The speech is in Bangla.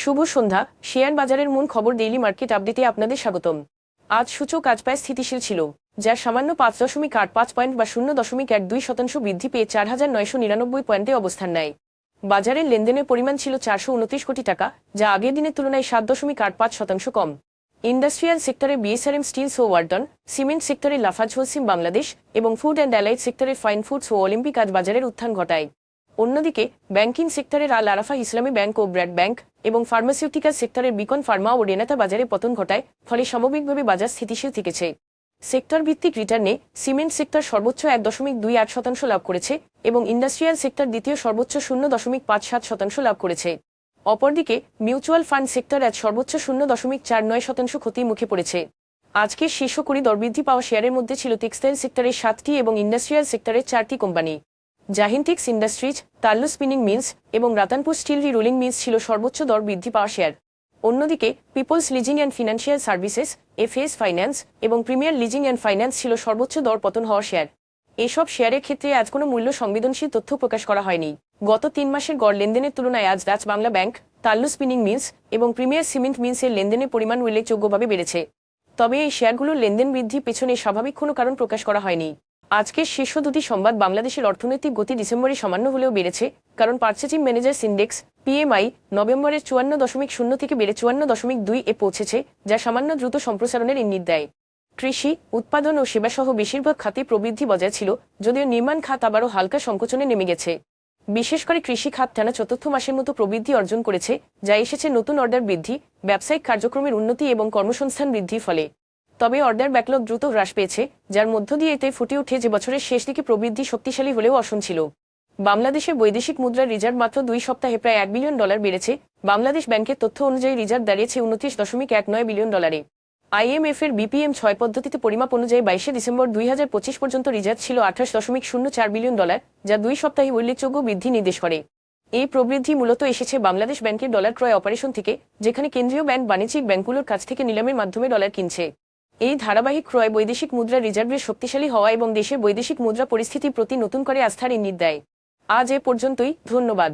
শুভ সন্ধ্যা। শেয়ার বাজারের মূল খবর ডেইলি মার্কেট আপডেটে আপনাদের স্বাগতম। আজ সূচক আজ প্রায় স্থিতিশীল ছিল যার সামান্য পাঁচ দশমিক আট পাঁচ পয়েন্ট বা শূন্য দশমিক এক দুই শতাংশ বৃদ্ধি পেয়ে চার হাজার নয়শো নিরানব্বই পয়েন্টে অবস্থান নেয়। বাজারের লেনদেনের পরিমাণ ছিল চারশো উনত্রিশ কোটি টাকা, যা আগের দিনের তুলনায় সাত দশমিক আট পাঁচ শতাংশ কম। ইন্ডাস্ট্রিয়াল সেক্টরে বিএসআরএম স্টিলস ও ওয়ার্ডন সিমেন্ট সেক্টরে লাফাজ হোলসিম বাংলাদেশ এবং ফুড অ্যান্ড অ্যালাইড সেক্টরে ফাইন ফুডস ও অলিম্পিক আজ বাজারের উত্থান ঘটায়। অন্যদিকে ব্যাংকিং সেক্টরের আল আরাফা ইসলামী ব্যাংক ও ব্র্যাড ব্যাংক এবং ফার্মাসিউটিক্যাল সেক্টরের বিকন ফার্মা ও রেনাতা বাজারে পতন ঘটায়, ফলে সামগ্রিকভাবে বাজার স্থিতিশীল থেকেছে। সেক্টর ভিত্তিক রিটার্নে সিমেন্ট সেক্টর সর্বোচ্চ এক দশমিক দুই আট শতাংশ লাভ করেছে এবং ইন্ডাস্ট্রিয়াল সেক্টর দ্বিতীয় সর্বোচ্চ শূন্য দশমিক পাঁচ সাত শতাংশ লাভ করেছে। অপরদিকে, মিউচুয়াল ফান্ড সেক্টর আজ সর্বোচ্চ শূন্য দশমিক চার নয় শতাংশ ক্ষতির মুখে পড়েছে। আজকের শীর্ষ কুড়ি দরবৃদ্ধি পাওয়া শেয়ারের মধ্যে ছিল টেক্সটাইল সেক্টরের সাতটি এবং ইন্ডাস্ট্রিয়াল সেক্টরের চারটি company. জাহিনটিক্স industries, Tallu spinning mills এবং রাতানপুর স্টিল রিরোলিং মিলস ছিল সর্বোচ্চ দর বৃদ্ধি পাওয়া শেয়ার। অন্যদিকে, peoples leasing and financial services, FS finance এবং প্রিমিয়ার লিজিং অ্যান্ড ফাইন্যান্স ছিল সর্বোচ্চ দর পতন হওয়া শেয়ার। এসব শেয়ারের ক্ষেত্রে আজ কোনো মূল্য সংবেদনশীল তথ্য প্রকাশ করা হয়নি। গত তিন মাসের গড় লেনদেনের তুলনায় আজ Dutch Bangla bank, Tallu spinning mills এবং প্রিমিয়ার সিমেন্ট মিলসের লেনদেনের পরিমাণ উল্লেখযোগ্যভাবে বেড়েছে। তবে এই শেয়ারগুলোর লেনদেন বৃদ্ধির পেছনে স্বাভাবিক কোনো কারণ প্রকাশ করা হয়নি। আজকের শীর্ষ দুটি সংবাদ বাংলাদেশের অর্থনৈতিক গতি ডিসেম্বরে সামান্য হলেও বেড়েছে, কারণ পার্চেজিং ম্যানেজার্স ইন্ডেক্স, পিএমআই, নভেম্বরের চুয়ান্ন দশমিক শূন্য থেকে বেড়ে চুয়ান্ন দশমিক দুই এ পৌঁছেছে, যা সামান্য দ্রুত সম্প্রসারণের ইঙ্গিত দেয়। কৃষি, উৎপাদন ও সেবাসহ বেশিরভাগ খাতে প্রবৃদ্ধি বজায় ছিল, যদিও নির্মাণ খাত আবারও হালকা সংকোচনে নেমে গেছে। বিশেষ করে কৃষি খাত টানা চতুর্থ মাসের মতো প্রবৃদ্ধি অর্জন করেছে, যা এসেছে নতুন অর্ডার বৃদ্ধি, ব্যবসায়িক কার্যক্রমের উন্নতি এবং কর্মসংস্থান বৃদ্ধির ফলে। তবে অর্ডার ব্যাকলগ দ্রুত হ্রাস পেয়েছে, যার মধ্য দিয়ে এতে ফুটে উঠে যে বছরের শেষ দিকে প্রবৃদ্ধি শক্তিশালী হলেও অসম ছিল। বাংলাদেশের বৈদেশিক মুদ্রার রিজার্ভ মাত্র দুই সপ্তাহে প্রায় এক বিলিয়ন ডলার বেড়েছে। বাংলাদেশ ব্যাংকের তথ্য অনুযায়ী রিজার্ভ দাঁড়িয়েছে উনত্রিশ দশমিক এক নয় বিলিয়ন ডলারে আইএমএফ এর বিপিএম ছয় পদ্ধতিতে পরিমাপ অনুযায়ী বাইশে ডিসেম্বর দুই হাজার পঁচিশ পর্যন্ত রিজার্ভ ছিল আঠাশ দশমিক শূন্য চার বিলিয়ন ডলার যা দুই সপ্তাহে উল্লেখযোগ্য বৃদ্ধি নির্দেশ করে। এই প্রবৃদ্ধি মূলত এসেছে বাংলাদেশ ব্যাংকের ডলার ক্রয় অপারেশন থেকে, যেখানে কেন্দ্রীয় ব্যাংক বাণিজ্যিক ব্যাংকগুলোর কাছ থেকে নিলামের মাধ্যমে ডলার কিনছে। এই ধারাবাহিক ক্রয় বৈদেশিক মুদ্রা রিজার্ভের শক্তিশালী হওয়া এবং দেশের বৈদেশিক মুদ্রা পরিস্থিতির প্রতি নতুন করে আস্থার ইঙ্গিত দেয়। আজ এ পর্যন্তই, ধন্যবাদ।